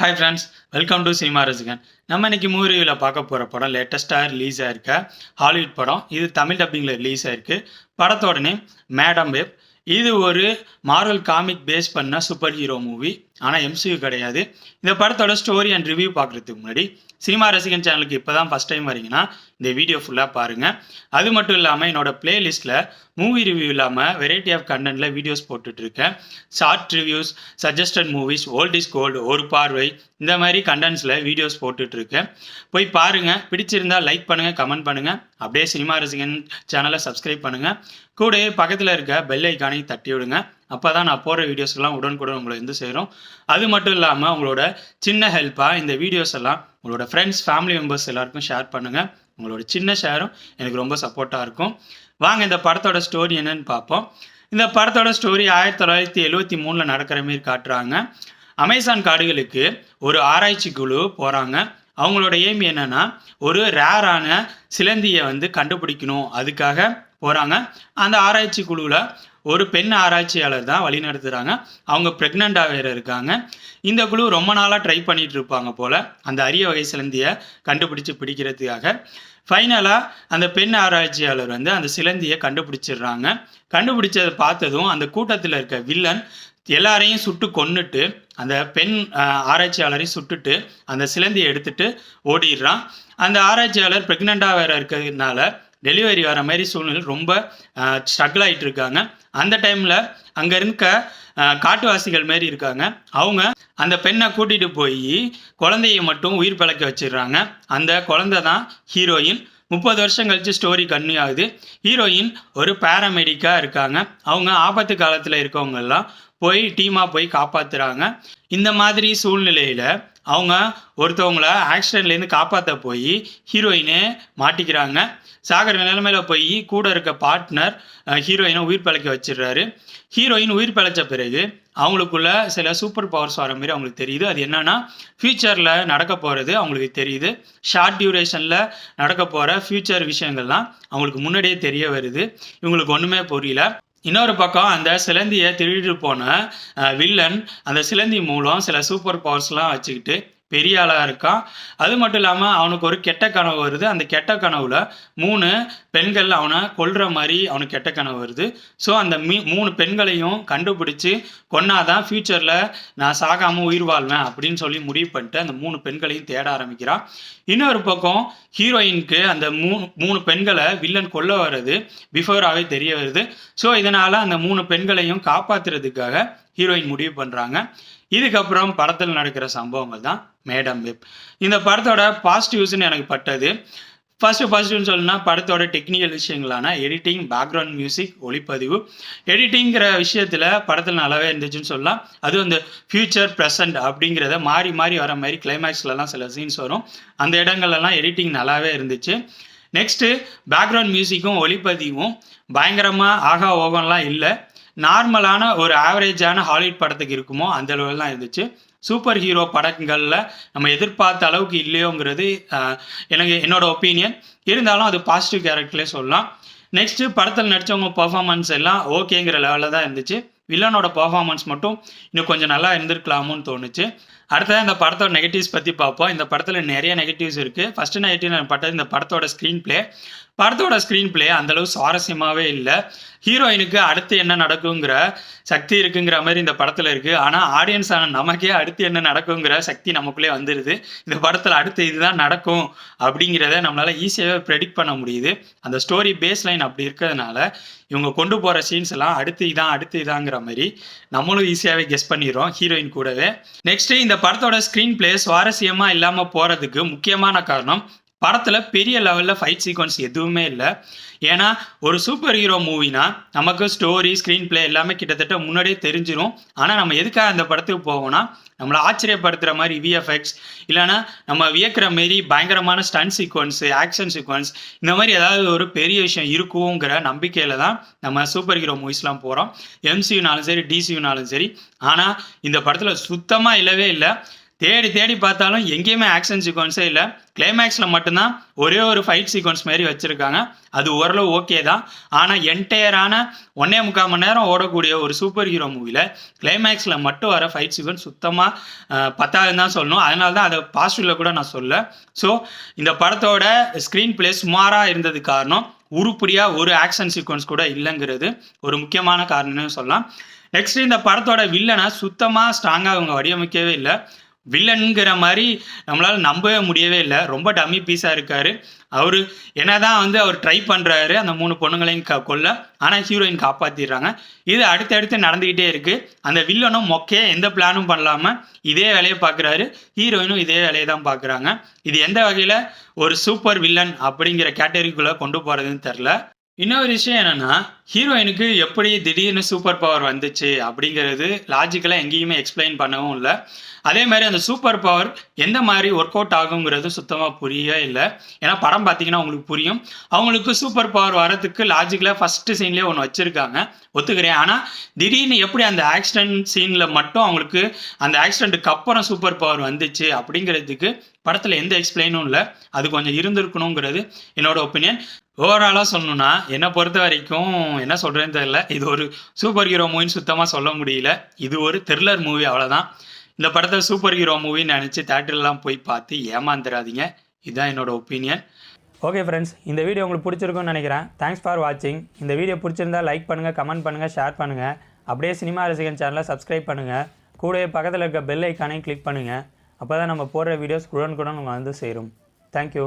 Hi friends welcome to cinema Rasigan நம்ம இன்னைக்கு movie பார்க்க போகிற படம் லேட்டஸ்ட்டாக ரிலீஸ் ஆயிருக்க. ஹாலிவுட் படம். இது தமிழ் டப்பிங்கில் ரிலீஸ் ஆயிருக்கு. படத்தோடனே மேடம் வெப் இது ஒரு மார்வல் காமிக் பேஸ் பண்ண சூப்பர் ஹீரோ மூவி ஆனால் எம்சியூ கிடையாது. இந்த படத்தோட ஸ்டோரி அண்ட் ரிவ்யூ பார்க்குறதுக்கு முன்னாடி சினிமா ரசிகன் சேனலுக்கு இப்போ தான் ஃபஸ்ட் டைம் வரீங்கன்னா இந்த வீடியோ ஃபுல்லாக பாருங்கள் அது மட்டும் இல்லாமல் என்னோட பிளேலிஸ்ட்டில் மூவி ரிவ்யூ இல்லாமல் வெரைட்டி ஆஃப் கண்டென்ட்டில் வீடியோஸ் போட்டுட்ருக்கேன் short reviews suggested movies old is gold ஒரு பார்வை இந்த மாதிரி கண்டென்ட்ஸில் வீடியோஸ் போட்டுட்ருக்கேன் போய் பாருங்கள் பிடிச்சிருந்தால் லைக் பண்ணுங்கள் கமெண்ட் பண்ணுங்கள் அப்படியே சினிமா ரசிகன் சேனலை சப்ஸ்கிரைப் பண்ணுங்கள் கூடவே பக்கத்தில் இருக்க பெல் ஐக்கானையும் தட்டி விடுங்க. அப்போ தான் நான் போடுற வீடியோஸ் எல்லாம் உடனுக்குடன் உங்களை வந்து சேரும். அது மட்டும் இல்லாமல் உங்களோட சின்ன ஹெல்ப்பாக இந்த வீடியோஸ் எல்லாம் உங்களோட ஃப்ரெண்ட்ஸ் ஃபேமிலி மெம்பர்ஸ் எல்லாருக்கும் ஷேர் பண்ணுங்கள் உங்களோட சின்ன ஷேரும் எனக்கு ரொம்ப சப்போர்ட்டாக இருக்கும். வாங்க இந்த படத்தோட ஸ்டோரி என்னன்னு பார்ப்போம். இந்த படத்தோட ஸ்டோரி ஆயிரத்தி தொள்ளாயிரத்தி எழுவத்தி மூணில் நடக்கிற மாதிரி காட்டுறாங்க. அமேசான் காடுகளுக்கு ஒரு ஆராய்ச்சி குழு போகிறாங்க அவங்களோட எய்ம் என்னன்னா ஒரு ரேரான சிலந்தியை வந்து கண்டுபிடிக்கணும். அதுக்காக போகிறாங்க அந்த ஆராய்ச்சி குழுவில் ஒரு பெண் ஆராய்ச்சியாளர் தான் வழி நடத்துகிறாங்க அவங்க ப்ரெக்னெண்ட்டாக வேறு இருக்காங்க. இந்த குழு ரொம்ப நாளாக ட்ரை பண்ணிட்டு இருப்பாங்க போல். அந்த அரிய வகை சிலந்தியை கண்டுபிடிச்சு பிடிக்கிறதுக்காக. ஃபைனலாக அந்த பெண் ஆராய்ச்சியாளர் வந்து அந்த சிலந்தியை கண்டுபிடிச்சிடுறாங்க. கண்டுபிடிச்சதை பார்த்ததும் அந்த கூட்டத்தில் இருக்க வில்லன் எல்லாரையும் சுட்டு கொன்னுட்டு அந்த பெண் ஆராய்ச்சியாளரையும் சுட்டுட்டு அந்த சிலந்தியை எடுத்துட்டு ஓடிடுறான். அந்த ஆராய்ச்சியாளர் ப்ரெக்னெண்ட்டாக வேற இருக்கிறதுனால டெலிவரி வர மாதிரி சூழ்நிலை ரொம்ப ஸ்ட்ரகிள் ஆகிட்டு இருக்காங்க. அந்த டைமில் அங்கே இருக்க காட்டுவாசிகள் மாரி இருக்காங்க. அவங்க அந்த பெண்ணை கூட்டிகிட்டு போய் குழந்தைய மட்டும் உயிர் பிழைக்க வச்சிடுறாங்க. அந்த குழந்தை தான் ஹீரோயின் முப்பது வருஷம் கழித்து ஸ்டோரி கன்னியூ ஆகுது. ஹீரோயின் ஒரு பேராமெடிக்காக இருக்காங்க. அவங்க ஆபத்து காலத்தில் இருக்கவங்கெல்லாம் போய் டீமாக போய் காப்பாற்றுறாங்க இந்த மாதிரி சூழ்நிலையில் அவங்க ஒருத்தவங்கள ஆக்சிடென்ட்லேருந்து காப்பாற்ற போய் ஹீரோயினே மாட்டிக்கிறாங்க. சாகர நிலைமையில போய் கூட இருக்க பார்ட்னர் ஹீரோயினை உயிர் பிழைக்க வச்சிடுறாரு. ஹீரோயின் உயிர் பிழைச்ச பிறகு அவங்களுக்குள்ள சில சூப்பர் பவர்ஸ் வர மாதிரி அவங்களுக்கு தெரியுது. அது என்னன்னா ஃப்யூச்சரில் நடக்க போகிறது அவங்களுக்கு தெரியுது. ஷார்ட் டியூரேஷனில் நடக்க போகிற ஃப்யூச்சர் விஷயங்கள்லாம் அவங்களுக்கு முன்னாடியே தெரிய வருது. இவங்களுக்கு ஒன்றுமே புரியல. இன்னொரு பக்கம் அந்த சிலந்தியை திருடிட்டு போன வில்லன் அந்த சிலந்தி மூலம் சில சூப்பர் பவர்ஸ்லாம் வச்சுக்கிட்டு பெரிய ஆளாக இருக்கான். அது மட்டும் இல்லாமல் அவனுக்கு ஒரு கெட்ட கனவு வருது. அந்த கெட்ட கனவுல மூணு பெண்கள் அவனை கொல்ற மாதிரி அவனுக்கு கெட்ட கனவு வருது. ஸோ அந்த மீ மூணு பெண்களையும் கண்டுபிடிச்சு கொன்னாதான் ஃப்யூச்சரில் நான் சாகாமல் உயிர் வாழ்வேன் அப்படின்னு சொல்லி முடிவு பண்ணிட்டு அந்த மூணு பெண்களையும் தேட ஆரம்பிக்கிறான். இன்னொரு பக்கம் ஹீரோயினுக்கு அந்த மூணு மூணு பெண்களை வில்லன் கொல்ல வர்றது பிஃபோராகவே தெரிய வருது. ஸோ இதனால் அந்த மூணு பெண்களையும் காப்பாத்துறதுக்காக ஹீரோயின் முடிவு பண்ணுறாங்க இதுக்கப்புறம் படத்தில் நடக்கிற சம்பவங்கள் தான் மேடம் வெப். இந்த படத்தோட பாசிட்டிவ்ஸ்னு எனக்கு பட்டது. ஃபர்ஸ்ட் பாசிட்டிவ்னு சொல்லணும்னா படத்தோட டெக்னிக்கல் விஷயங்களான எடிட்டிங் பேக்ரவுண்ட் மியூசிக் ஒளிப்பதிவு. எடிட்டிங்கிற விஷயத்தில் படத்தில் நல்லாவே இருந்துச்சுன்னு சொல்லலாம். அதுவும் இந்த ஃபியூச்சர் ப்ரெசண்ட் அப்படிங்கிறத மாறி மாறி வர மாதிரி கிளைமேக்ஸ்லலாம் சில சீன்ஸ் வரும். அந்த இடங்கள்லாம் எடிட்டிங் நல்லாவே இருந்துச்சு. நெக்ஸ்ட்டு பேக்ரவுண்ட் மியூசிக்கும் ஒளிப்பதிவும் பயங்கரமாக ஆகா ஓகம்லாம் இல்லை. நார்மலான ஒரு ஆவரேஜான ஹாலிவுட் படத்துக்கு இருக்குமோ அந்த அளவுலாம் இருந்துச்சு. சூப்பர் ஹீரோ படங்களில் நம்ம எதிர்பார்த்த அளவுக்கு இல்லையோங்கிறது எனக்கு என்னோட ஒப்பீனியன். இருந்தாலும் அது பாசிட்டிவ் கேரக்டர்லேயே சொல்லலாம். நெக்ஸ்ட்டு படத்தில் நடித்தவங்க பர்ஃபார்மன்ஸ் எல்லாம் ஓகேங்கிற லெவலில் தான் இருந்துச்சு. வில்லனோட பர்ஃபார்மன்ஸ் மட்டும் இன்னும் கொஞ்சம் நல்லா இருந்திருக்கலாமோன்னு தோணுச்சு. அடுத்தது இந்த படத்தோட நெகட்டிவ்ஸ் பற்றி பார்ப்போம். இந்த படத்தில் நிறைய நெகட்டிவ்ஸ் இருக்குது ஃபஸ்ட்டு நெகட்டிவ் நான் பட்டது இந்த படத்தோட ஸ்க்ரீன் பிளே படத்தோட ஸ்க்ரீன் பிளே அந்தளவு சுவாரஸ்யமாகவே இல்லை. ஹீரோயினுக்கு அடுத்து என்ன நடக்குங்கிற சக்தி இருக்குங்கிற மாதிரி இந்த படத்தில் இருக்குது ஆனால் ஆடியன்ஸ் ஆனால் நமக்கே அடுத்து என்ன நடக்குங்கிற சக்தி நமக்குள்ளே வந்துடுது இந்த படத்தில் அடுத்து இதுதான் நடக்கும் அப்படிங்கிறத நம்மளால் ஈஸியாகவே ப்ரெடிக்ட் பண்ண முடியுது. அந்த ஸ்டோரி பேஸ் லைன் அப்படி இருக்கிறதுனால இவங்க கொண்டு போகிற சீன்ஸ் எல்லாம் அடுத்து இதான் அடுத்து இதாங்கிற மாதிரி நம்மளும் ஈஸியாகவே கெஸ் பண்ணிடுறோம் ஹீரோயின் கூடவே. நெக்ஸ்ட்டு இந்த படத்தோட ஸ்க்ரீன் பிளே சுவாரஸ்யமாக இல்லாமல் போகிறதுக்கு முக்கியமான காரணம் படத்தில் பெரிய லெவலில் ஃபைட் சீக்வன்ஸ் எதுவுமே இல்லை. ஏன்னா ஒரு சூப்பர் ஹீரோ மூவினா நமக்கு ஸ்டோரி ஸ்க்ரீன் பிளே எல்லாமே கிட்டத்தட்ட முன்னாடியே தெரிஞ்சிடும் ஆனால் நம்ம எதுக்காக அந்த படத்துக்கு போவோம்னா நம்மளை ஆச்சரியப்படுத்துகிற மாதிரி விஎஃப்எக்ஸ் இல்லைன்னா நம்ம வியக்கிற மாரி பயங்கரமான ஸ்டன் சீக்வன்ஸு ஆக்ஷன் சீக்வன்ஸ் இந்த மாதிரி ஏதாவது ஒரு பெரிய விஷயம் இருக்குங்கிற நம்பிக்கையில் தான் நம்ம சூப்பர் ஹீரோ மூவிஸ்லாம் போகிறோம் எம்சியூனாலும் சரி டிசியூனாலும் சரி. ஆனால் இந்த படத்தில் சுத்தமாக இல்லவே இல்லை. தேடி தேடி பார்த்தாலும் எங்கேயுமே ஆக்ஷன் சீக்வன்ஸே இல்லை. கிளைமேக்ஸில் மட்டும்தான் ஒரே ஒரு ஃபைட் சீக்வன்ஸ் மாதிரி வச்சுருக்காங்க. அது ஓரளவு ஓகே தான். ஆனால் என்டையரான ஒன்னே முக்கால் மணி நேரம் ஓடக்கூடிய ஒரு சூப்பர் ஹீரோ மூவியில் கிளைமேக்ஸில் மட்டும் வர ஃபைட் சீக்வன்ஸ் சுத்தமாக பத்தாதுன்னு தான் சொல்லணும். அதனால தான் அதை பாசிட்டிவில் கூட நான் சொல்ல ஸோ இந்த படத்தோட ஸ்க்ரீன் பிளே சுமாராக இருந்தது காரணம் உருப்படியாக ஒரு ஆக்ஷன் சீக்வன்ஸ் கூட இல்லைங்கிறது. ஒரு முக்கியமான காரணம்னு சொல்லலாம். நெக்ஸ்ட் இந்த படத்தோட வில்லனை சுத்தமாக ஸ்ட்ராங்காக அவங்க வடிவமைக்கவே இல்லை. வில்லனுங்கிற மாதிரி நம்மளால் நம்பவே முடியவே இல்லை. ரொம்ப டம்மி பீஸாக இருக்கார். அவர் என்னதான் வந்து அவர் ட்ரை பண்ணுறாரு அந்த மூணு பொண்ணுங்களையும் க கொல்ல. ஆனால் ஹீரோயின் காப்பாற்றிடுறாங்க இது அடுத்தடுத்து நடந்துக்கிட்டே இருக்குது அந்த வில்லனும் மொக்கையே எந்த பிளானும் பண்ணலாமல் இதே வேலையை பார்க்குறாரு ஹீரோயினும் இதே வேலையை தான் பார்க்குறாங்க இது எந்த வகையில் ஒரு சூப்பர் வில்லன் அப்படிங்கிற கேட்டகரிக்குள்ளே கொண்டு போகிறதுன்னு தெரில இன்னொரு விஷயம் என்னன்னா ஹீரோயினுக்கு எப்படி திடீர்னு சூப்பர் பவர் வந்துச்சு அப்படிங்கிறது லாஜிக்கலாக எங்கேயுமே எக்ஸ்பிளைன் பண்ணவும் இல்லை. அதே மாதிரி அந்த சூப்பர் பவர் எந்த மாதிரி ஒர்க் அவுட் ஆகுங்கிறது சுத்தமாக புரியவே இல்லை. ஏன்னா படம் பார்த்தீங்கன்னா உங்களுக்கு புரியும். அவங்களுக்கு சூப்பர் பவர் வரதுக்கு லாஜிக்கலாக ஃபஸ்ட்டு சீன்லேயே ஒன்று வச்சுருக்காங்க. ஒத்துக்கிறேன். ஆனால் திடீர்னு எப்படி அந்த ஆக்சிடென்ட் சீனில் மட்டும் அவங்களுக்கு அந்த ஆக்சிடென்ட்டுக்கு அப்புறம் சூப்பர் பவர் வந்துச்சு அப்படிங்கிறதுக்கு படத்தில் எந்த எக்ஸ்பிளைனும் இல்லை. அது கொஞ்சம் இருந்திருக்கணுங்கிறது என்னோட ஒப்பீனியன் ஓவராலாக சொல்லணும்னா என்னை பொறுத்த வரைக்கும் என்ன சொல்கிறேன்னு தெரில இது ஒரு சூப்பர் ஹீரோ மூவின்னு சுத்தமாக சொல்ல முடியல. இது ஒரு த்ரில்லர் மூவி அவ்வளோதான் இந்த படத்தை சூப்பர் ஹீரோ மூவின்னு நினச்சி தேட்டர்லாம் போய் பார்த்து ஏமாந்துடாதீங்க இதுதான் என்னோட ஒப்பீனியன் ஓகே ஃப்ரெண்ட்ஸ் இந்த வீடியோ உங்களுக்கு பிடிச்சிருக்கும்னு நினைக்கிறேன். தேங்க்ஸ் ஃபார் வாட்சிங் இந்த வீடியோ பிடிச்சிருந்தா லைக் பண்ணுங்கள் கமெண்ட் பண்ணுங்கள் ஷேர் பண்ணுங்கள் அப்படியே சினிமா ரசிகன் சேனலை சப்ஸ்கிரைப் பண்ணுங்கள் கூடவே பக்கத்தில் இருக்க பெல் ஐக்கானையும் கிளிக் பண்ணுங்கள் அப்போ தான் நம்ம போடுற வீடியோஸ் குடன் குடன் வந்து சேரும். தேங்க்யூ